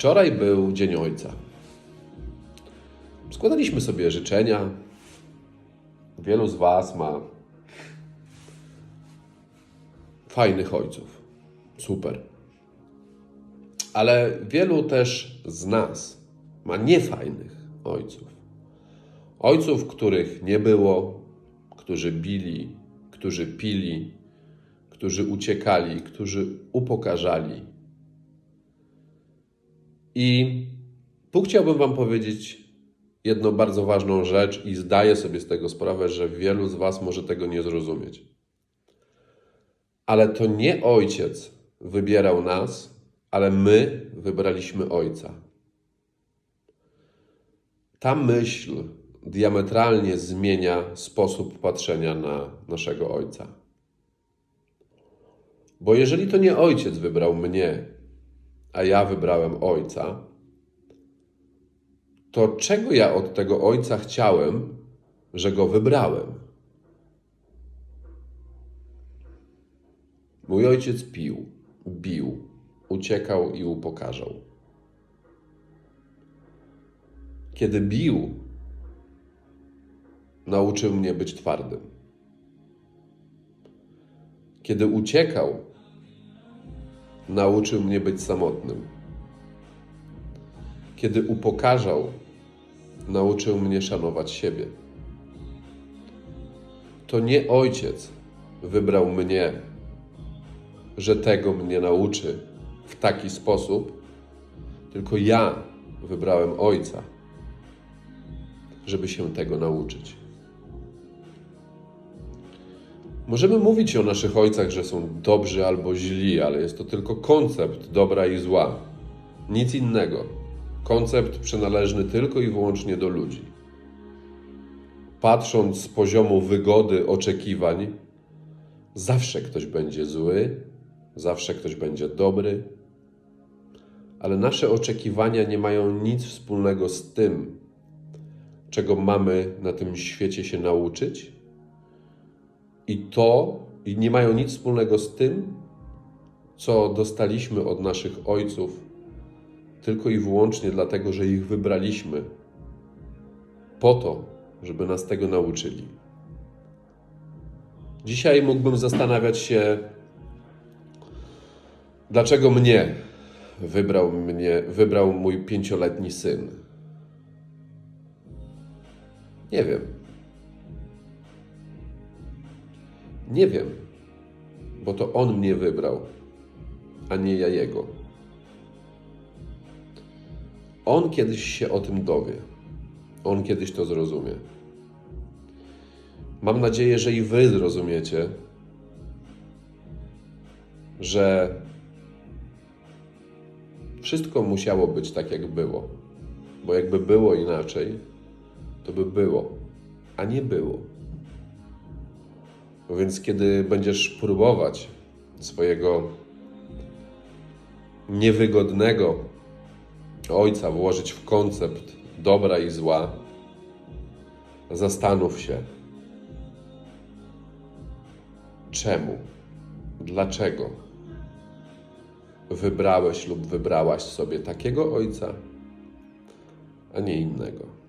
Wczoraj był Dzień Ojca. Składaliśmy sobie życzenia. Wielu z Was ma fajnych ojców. Super. Ale wielu też z nas ma niefajnych ojców. Ojców, których nie było, którzy bili, którzy pili, którzy uciekali, którzy upokarzali. I tu chciałbym Wam powiedzieć jedną bardzo ważną rzecz, i zdaję sobie z tego sprawę, że wielu z Was może tego nie zrozumieć. Ale to nie ojciec wybierał nas, ale my wybraliśmy ojca. Ta myśl diametralnie zmienia sposób patrzenia na naszego ojca. Bo jeżeli to nie ojciec wybrał mnie, a ja wybrałem ojca, to czego ja od tego ojca chciałem, że go wybrałem? Mój ojciec pił, bił, uciekał i upokarzał. Kiedy bił, nauczył mnie być twardym. Kiedy uciekał, nauczył mnie być samotnym. Kiedy upokarzał, nauczył mnie szanować siebie. To nie ojciec wybrał mnie, że tego mnie nauczy w taki sposób, tylko ja wybrałem ojca, żeby się tego nauczyć. Możemy mówić o naszych ojcach, że są dobrzy albo źli, ale jest to tylko koncept dobra i zła. Nic innego. Koncept przynależny tylko i wyłącznie do ludzi. Patrząc z poziomu wygody oczekiwań, zawsze ktoś będzie zły, zawsze ktoś będzie dobry, ale nasze oczekiwania nie mają nic wspólnego z tym, czego mamy na tym świecie się nauczyć i to i nie mają nic wspólnego z tym, co dostaliśmy od naszych ojców, tylko i wyłącznie dlatego, że ich wybraliśmy po to, żeby nas tego nauczyli. Dzisiaj mógłbym zastanawiać się, dlaczego mnie wybrał mnie, wybrał mój pięcioletni syn. Nie wiem. Nie wiem, bo to on mnie wybrał, a nie ja jego. On kiedyś się o tym dowie. On kiedyś to zrozumie. Mam nadzieję, że i wy zrozumiecie, że wszystko musiało być tak, jak było. Bo jakby było inaczej, to by było, a nie było. Więc kiedy będziesz próbować swojego niewygodnego ojca włożyć w koncept dobra i zła, zastanów się, czemu, dlaczego wybrałeś lub wybrałaś sobie takiego ojca, a nie innego.